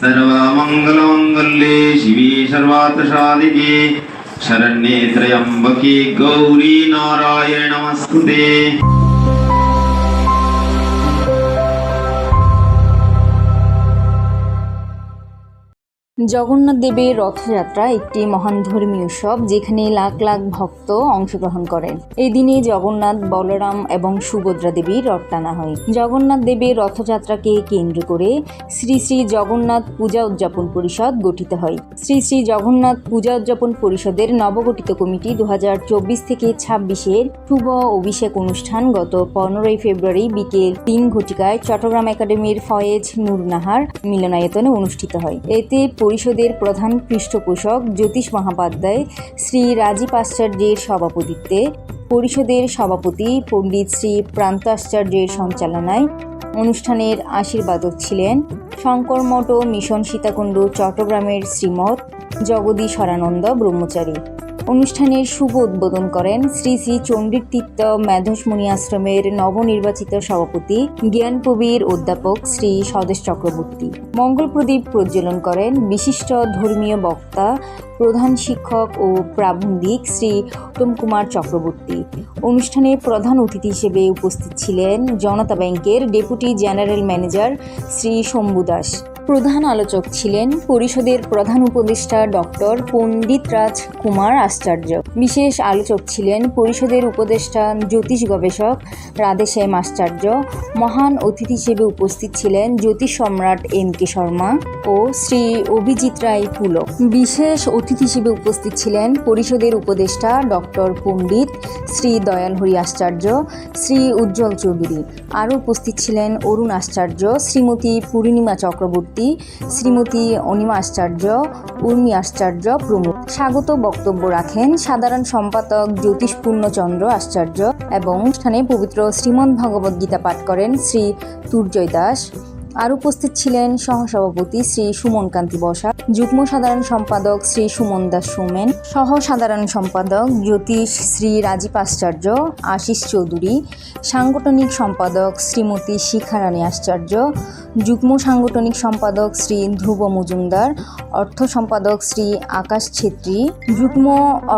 सर्वमङ्गलमङ्गल्ये शिवे सर्वार्थसाधिके शरण्ये त्र्यम्बके गौरी नारायण नमस्तुते জগন্নাথ দেবের রথযাত্রা একটি মহান ধর্মীয় উৎসব যেখানে লাখ লাখ ভক্ত অংশগ্রহণ করেন এই দিনে জগন্নাথ, বলরাম এবং সুভদ্রা দেবীর রথ টানা হয়। জগন্নাথ দেবের রথযাত্রাকে কেন্দ্র করে শ্রী শ্রী জগন্নাথ পূজা উদযাপন পরিষদ গঠিত হয়। শ্রী শ্রী জগন্নাথ পূজা উদযাপন পরিষদের নবগঠিত কমিটি দু হাজার চব্বিশ থেকে ছাব্বিশের শুভ অভিষেক অনুষ্ঠান গত পনেরোই ফেব্রুয়ারি বিকেল তিন ঘটিকায় চট্টগ্রাম একাডেমির ফয়েজ নূরনাহার মিলনায়তনে অনুষ্ঠিত হয়। এতে পরিষদের প্রধান পৃষ্ঠপোষক জ্যোতিষ মহাপাধ্যায়, শ্রী রাজীব আশ্চর্যের সভাপতিত্বে পরিষদের সভাপতি পণ্ডিত শ্রী প্রান্ত আশ্চর্যের সঞ্চালনায় অনুষ্ঠানের আশীর্বাদক ছিলেন শঙ্করমঠ মিশন সীতাকুণ্ড চট্টগ্রামের শ্রীমৎ জগদীশ হরানন্দ ব্রহ্মচারী। অনুষ্ঠানের শুভ উদ্বোধন করেন শ্রী শ্রী চণ্ডীর তীর্থ মেধসমণি আশ্রমের নবনির্বাচিত সভাপতি, জ্ঞানকবির অধ্যাপক শ্রী স্বদেশ চক্রবর্তী। মঙ্গল প্রদীপ প্রজ্বলন করেন বিশিষ্ট ধর্মীয় বক্তা, প্রধান শিক্ষক ও প্রাবন্ধিক শ্রী উত্তম কুমার চক্রবর্তী। অনুষ্ঠানে প্রধান অতিথি হিসেবে উপস্থিত ছিলেন জনতা ব্যাংকের deputy general manager Shri Shambhu Das. প্রধান আলোচক ছিলেন পরিষদের প্রধান উপদেষ্টা ডক্টর পণ্ডিত রাজ কুমার আশ্চর্য। বিশেষ আলোচক ছিলেন পরিষদের উপদেষ্টা জ্যোতিষ গবেষক রাধেশ্যাম আশ্চর্য। মহান অতিথি হিসেবে উপস্থিত ছিলেন জ্যোতিষ সম্রাট এম কে শর্মা ও শ্রী অভিজিৎ রায় পুলক। বিশেষ অতিথি হিসেবে উপস্থিত ছিলেন পরিষদের উপদেষ্টা ডক্টর পণ্ডিত শ্রী দয়াল হরি আশ্চর্য, শ্রী উজ্জ্বল চৌধুরী। আরও উপস্থিত ছিলেন অরুণ আশ্চর্য, শ্রীমতী পূর্ণিমা চক্রবর্তী। শ্রীমতী অনিমা আশ্চর্য, উর্মি আশ্চর্য প্রমুখ। স্বাগত বক্তব্য রাখেন সাধারণ সম্পাদক জ্যোতিষ পূর্ণচন্দ্র আশ্চর্য এবং অনুষ্ঠানে পবিত্র শ্রীমন্ত ভগবদ্গীতা পাঠ করেন শ্রী তুর্জয় দাস। আর উপস্থিত ছিলেন সহসভাপতি শ্রী সুমন কান্তি বসা, যুগ্ম সাধারণ সম্পাদক শ্রী সুমন দাস সুমেন সহ সাধারণ সম্পাদক জ্যোতিষ শ্রী রাজীব আশ্চর্য, আশিস চৌধুরী, সাংগঠনিক সম্পাদক শ্রীমতী শিখারানী আশ্চর্য, যুগ্ম সাংগঠনিক সম্পাদক শ্রী ধ্রুব মজুমদার, অর্থ সম্পাদক শ্রী আকাশ ছেত্রী, যুগ্ম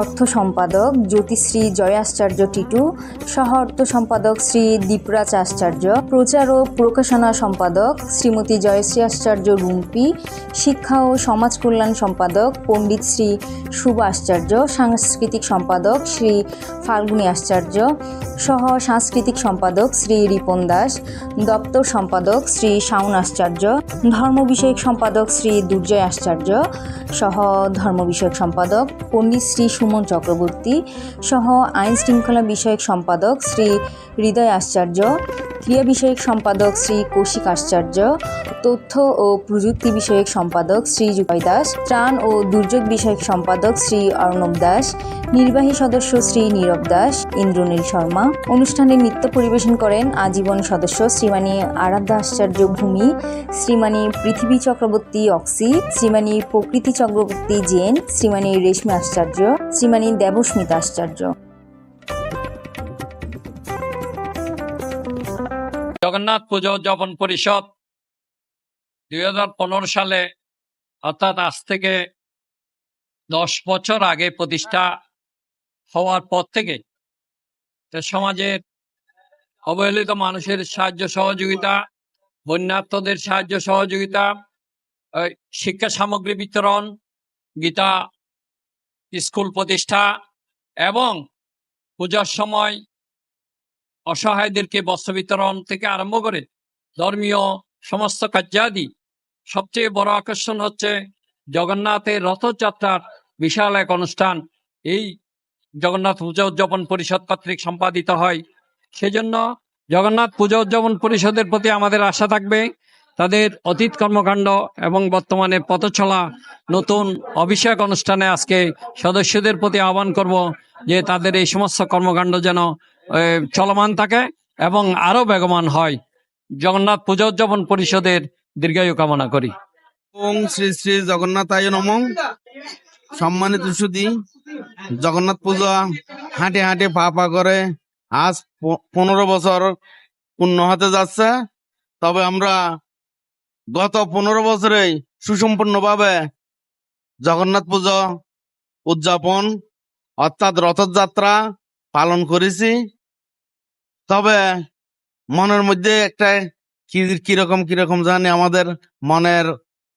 অর্থ সম্পাদক জ্যোতিশ্রী জয় আশ্চর্য টিটু, সহ অর্থ সম্পাদক শ্রী দীপরাজ আশ্চর্য, প্রচার ও প্রকাশনা সম্পাদক শ্রীমতী জয়শ্রী আশ্চর্য রুম্পি, শিক্ষা ও সমাজ কল্যাণ সম্পাদক পণ্ডিত শ্রী শুভ আশ্চর্য, সাংস্কৃতিক সম্পাদক শ্রী ফাল্গুনী আশ্চর্য, সহ সাংস্কৃতিক সম্পাদক শ্রী রিপন দাস, দপ্তর সম্পাদক শ্রী শাওন আশ্চর্য, ধর্ম বিষয়ক সম্পাদক শ্রী দুর্জয় আশ্চর্য, সহ ধর্ম বিষয়ক সম্পাদক পণ্ডিত শ্রী সুমন চক্রবর্তী, সহ আইন শৃঙ্খলা বিষয়ক সম্পাদক শ্রী হৃদয় আশ্চর্য ক্রিয়া বিষয়ক সম্পাদক শ্রী কৌশিক আশ্চর্য, তথ্য ও প্রযুক্তি বিষয়ক সম্পাদক শ্রী জুবাই দাস, ত্রাণ ও দুর্যোগ বিষয়ক সম্পাদক শ্রী অর্ণব দাস, নির্বাহী সদস্য শ্রী নীরব দাস, ইন্দ্রনীল শর্মা। অনুষ্ঠানে নৃত্য পরিবেশন করেন আজীবন সদস্য শ্রীমানী আরাধ্যা আশ্চর্য ভূমি, শ্রীমানী পৃথিবী চক্রবর্তী অক্সি, শ্রীমানী প্রকৃতি চক্রবর্তী জেন, শ্রীমানী রেশমি আশ্চর্য, শ্রীমানী দেবস্মিতা আশ্চর্য। জগন্নাথ পুজো উদযাপন পরিষদ দুই হাজার পনেরো সালে, অর্থাৎ আজ থেকে দশ বছর আগে প্রতিষ্ঠা হওয়ার পর থেকে সমাজের অবহেলিত মানুষের সাহায্য সহযোগিতা বন্যার্থদের সাহায্য সহযোগিতা শিক্ষা সামগ্রী বিতরণ, গীতা স্কুল প্রতিষ্ঠা এবং পূজার সময় অসহায়দেরকে বস্ত্র বিতরণ থেকে আরম্ভ করে ধর্মীয় সমস্ত কার্যাদি। সবচেয়ে বড় আকর্ষণ হচ্ছে জগন্নাথের রথযাত্রার বিশাল এক অনুষ্ঠান। এই জগন্নাথ পূজা উদযাপন পরিষদ কর্তৃক সম্পাদিত হয়। সেজন্য জগন্নাথ পূজা উদযাপন পরিষদের প্রতি আমাদের আশা থাকবে, তাদের অতীত কর্মকাণ্ড এবং বর্তমানে পথ চলা নতুন অভিষেক অনুষ্ঠানে আজকে সদস্যদের প্রতি আহ্বান করব যে তাদের এই সমস্ত কর্মকাণ্ড যেন চলমান থাকে এবং আরও বেগমান হয়। জগন্নাথ পূজা উদযাপন পরিষদের দীর্ঘায়ু কামনা করি। ওং শ্রী শ্রী জগন্নাথায় নমঃ। সম্মানিত সুদী জগন্নাথ পূজা হাঁটে হাঁটে পা পা করে আজ পনেরো বছর পূর্ণ হতে যাচ্ছে। তবে আমরা গত পনেরো বছরে সুসম্পূর্ণভাবে জগন্নাথ পুজো উদযাপন অর্থাৎ রথযাত্রা পালন করেছি। তবে মনের মধ্যে একটা কি, কীরকম কীরকম জানি আমাদের মনের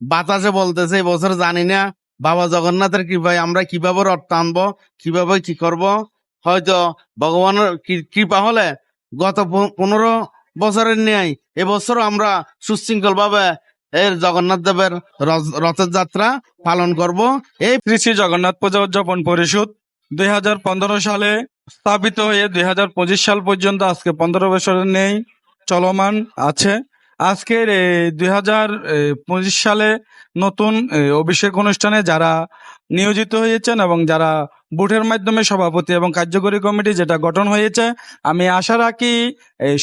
বাতাসে বলতেছে বছর জানি না, বাবা জগন্নাথের কৃপায় আমরা কীভাবে রথ টানবো, কীভাবে কি করব? হয়তো ভগবানের কৃপা হলে গত পনেরো বছরের ন্যায় এবছর আমরা সুশৃঙ্খল ভাবে এর জগন্নাথ দেবের রথ- রথের যাত্রা পালন করব। এই শ্রী জগন্নাথ পূজা উদযাপন পরিষদ দুই হাজার পনেরো সালে স্থাপিত হয়ে দুই হাজার পঁচিশ সাল পর্যন্ত আজকে পনেরো বছরের নেই, চলমান আছে। আজকের দুই সালে নতুন অভিষেক অনুষ্ঠানে যারা নিয়োজিত হয়েছেন এবং যারা বুথের মাধ্যমে সভাপতি এবং কার্যকরী কমিটি যেটা গঠন হয়েছে, আমি আশা রাখি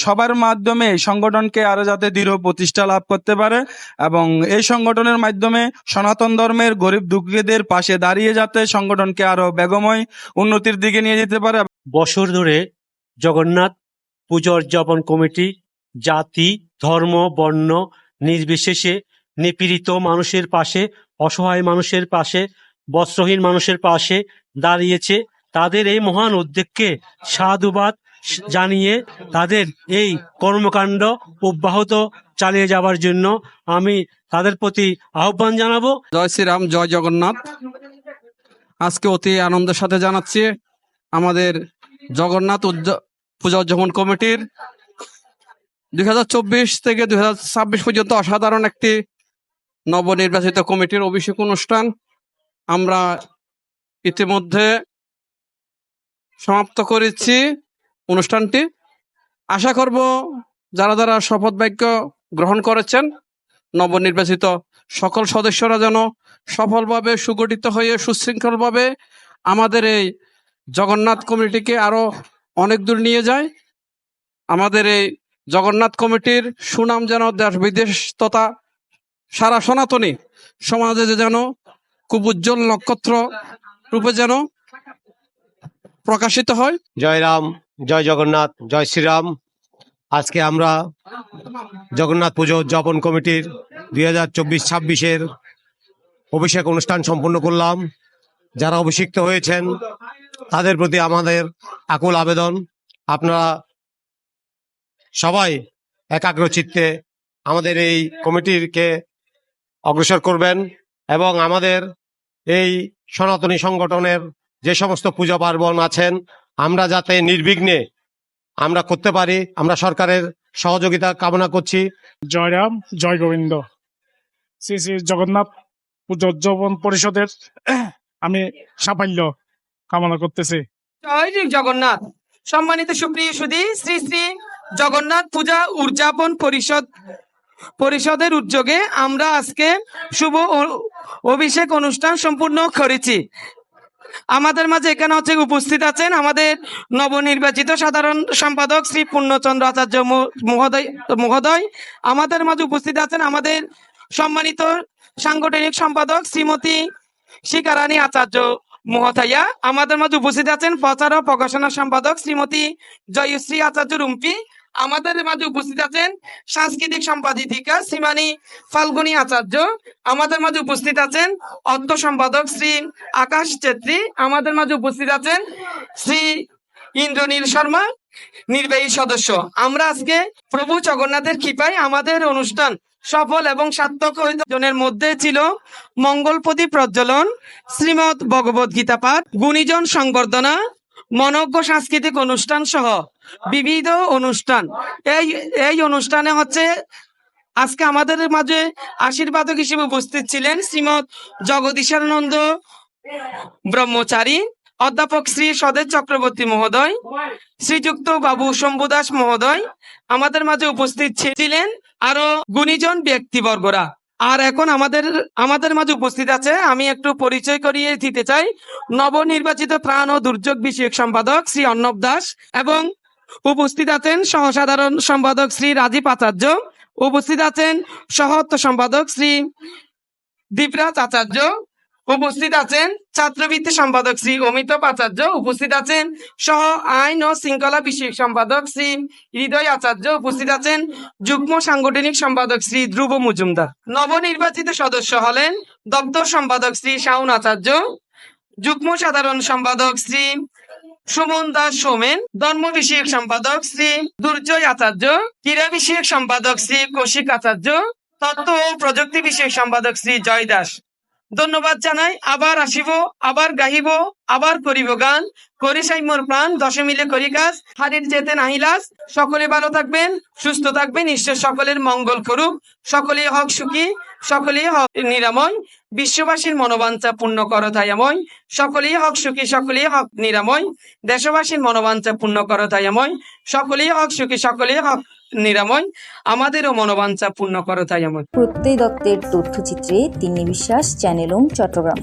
সবার মাধ্যমে এই সংগঠনকে আরও যাতে দৃঢ় প্রতিষ্ঠা লাভ করতে পারে এবং এই সংগঠনের মাধ্যমে সনাতন ধর্মের গরিব দুঃখীদের পাশে দাঁড়িয়ে যাতে সংগঠনকে আরও বেগময় উন্নতির দিকে নিয়ে যেতে পারে বছর ধরে জগন্নাথ পুজো উদযাপন কমিটি জাতি, ধর্ম, বর্ণ নির্বিশেষে নিপীড়িত মানুষের পাশে, অসহায় মানুষের পাশে, বস্ত্রহীন মানুষের পাশে দাঁড়িয়েছে। তাদের এই মহান উদ্যোগকে সাধুবাদ জানিয়ে তাদের এই কর্মকাণ্ড অব্যাহত চালিয়ে যাওয়ার জন্য আমি তাদের প্রতি আহ্বান জানাব। জয় শ্রীরাম, জয় জগন্নাথ। আজকে অতি আনন্দের সাথে জানাচ্ছি আমাদের জগন্নাথ পূজা উদযাপন কমিটির দু হাজার চব্বিশ থেকে দু হাজার ছাব্বিশ পর্যন্ত অসাধারণ একটি নবনির্বাচিত কমিটির অভিষেক অনুষ্ঠান। আমরা ইতিমধ্যে সমাপ্ত করেছি অনুষ্ঠানটি। আশা করব যারা যারা শপথ বাক্য গ্রহণ করেছেন, নবনির্বাচিত সকল সদস্যরা যেন সফলভাবে সুগঠিত হয়ে, সুশৃঙ্খলভাবে আমাদের এই জগন্নাথ কমিটিকে আরও অনেক দূর নিয়ে যায়। আমাদের এই জগন্নাথ কমিটির সুনাম যেন দেশ বিদেশ তথা সারা সনাতনী সমাজে যেন খুব উজ্জ্বল নক্ষত্র রূপে যেন প্রকাশিত হয়। জয় রাম, জয় জগন্নাথ, জয় শ্রীরাম। আজকে আমরা জগন্নাথ পুজো উদযাপন কমিটির দুই হাজার চব্বিশ ছাব্বিশের অভিষেক অনুষ্ঠান সম্পন্ন করলাম। যারা অভিষিক্ত হয়েছেন তাদের প্রতি আমাদের আকুল আবেদন। আপনারা সবাই একাগ্র চিত্তে আমাদের এই কমিটিকে অগ্রসর করবেন এবং আমাদের এই সনাতনী সংগঠনের যে সমস্ত পূজা পার্বণ আছেন, আমরা যাতে নির্বিঘ্নে আমরা করতে পারি, আমরা সরকারের সহযোগিতা কামনা করছি। জয় রাম, জয় গোবিন্দ। শ্রী শ্রী জগন্নাথ পুজো উদযাপন পরিষদের, আমি সাফল্য কামনা করতেছি। জয় জগন্নাথ। সম্মানিত সুপ্রিয় সুধী, শ্রী শ্রী জগন্নাথ পূজা উদযাপন পরিষদ, পরিষদের উদ্যোগে আমরা আজকে শুভ অভিষেক অনুষ্ঠান সম্পূর্ণ করেছি। আমাদের মাঝে এখানে হচ্ছে উপস্থিত আছেন আমাদের নবনির্বাচিত সাধারণ সম্পাদক শ্রী পূর্ণচন্দ্র আচার্য মহোদয় মহোদয়। আমাদের মাঝে উপস্থিত আছেন আমাদের সম্মানিত সাংগঠনিক সম্পাদক শ্রীমতী শিকারানী আচার্য। মহোদয়া, আমাদের মাঝে উপস্থিত আছেন প্রচার ও প্রকাশনা সম্পাদক শ্রীমতী জয়শ্রী আচার্য রুম্পি। আমাদের মাঝে উপস্থিত আছেন সাংস্কৃতিক সম্পাদিকা শ্রীমানী ফাল্গুনী আচার্য। আমাদের মাঝে উপস্থিত আছেন অর্থ সম্পাদক শ্রী আকাশ চেত্রী আমাদের মাঝে উপস্থিত আছেন শ্রী ইন্দ্রনীল শর্মা, নির্বাহী সদস্য। আমরা আজকে প্রভু জগন্নাথের কৃপায় আমাদের অনুষ্ঠান সফল এবং সার্থক জনের মধ্যে ছিল মঙ্গলপতি প্রজ্বলন, শ্রীমৎ ভগবত গীতা পাঠ গুণীজন সংবর্ধনা, মনজ্ঞ সাংস্কৃতিক অনুষ্ঠান সহ বিবিধ অনুষ্ঠান। এই এই অনুষ্ঠানে হচ্ছে আজকে আমাদের মাঝে আশীর্বাদক হিসেবে উপস্থিত ছিলেন শ্রীমৎ জগদীশানন্দ ব্রহ্মচারী, অধ্যাপক শ্রী সদেশ চক্রবর্তী মহোদয়, শ্রীযুক্ত বাবু শম্ভু দাস মহোদয়। আমাদের মাঝে উপস্থিত ছিলেন আরও গুণীজন ব্যক্তিবর্গরা। আর এখন আমাদের আমাদের মাঝে উপস্থিত আছে, আমি একটু পরিচয় করিয়ে দিতে চাই। নবনির্বাচিত ত্রাণ ও দুর্যোগ বিষয়ক সম্পাদক শ্রী অর্ণব দাস এবং উপস্থিত আছেন সহসাধারণ সম্পাদক শ্রী রাজীব আচার্য। উপস্থিত আছেন সহত্ব সম্পাদক শ্রী দীপরাজ আচার্য। উপস্থিত আছেন ছাত্রবৃত্তি সম্পাদক শ্রী অমিত আচার্য উপস্থিত আছেন সহ আইন ও শৃঙ্খলা বিষয়ক সম্পাদক শ্রী হৃদয় আচার্য। উপস্থিত আছেন যুগ্ম সাংগঠনিক সম্পাদক শ্রী ধ্রুব মজুমদার। নবনির্বাচিত সদস্য হলেন দপ্তর সম্পাদক শ্রী শাউন আচার্য। যুগ্ম সাধারণ সম্পাদক শ্রী সুমন দাস সোমেন। ধর্ম বিষয়ক সম্পাদক শ্রী দুর্জয় আচার্য। ক্রীড়া বিষয়ক সম্পাদক শ্রী কৌশিক আচার্য। তত্ত্ব ও প্রযুক্তি বিষয়ক সম্পাদক শ্রী জয় দাস। ধন্যবাদ জানাই। আবার আসিব, আবার গাহিব, আবার করিব গান। করি সাইমোর প্রাণ, দশে মিলে করি কাজ। হারির যেতে নাহিলাস সকলে ভালো থাকবেন, সুস্থ থাকবেন। ঈশ্বর সকলের মঙ্গল করুক। সকলে হক সুখী সকলেই হক নিরাময়। বিশ্ববাসীর মনোবাঞ্ছা পূর্ণ কর তাইময় সকলেই হক সুখী, সকলেই হক নিরাময়। দেশবাসীর মনোবাঞ্ছা পূর্ণ কর তাইময় সকলেই হক সুখী, সকলেই হক নিরাময় আমাদেরও মনোবাঞ্ছা পূর্ণ করো তাই আমার প্রত্যয় দত্তের তথ্যচিত্রে তিনি বিশ্বাস চ্যানেলং চট্টগ্রাম।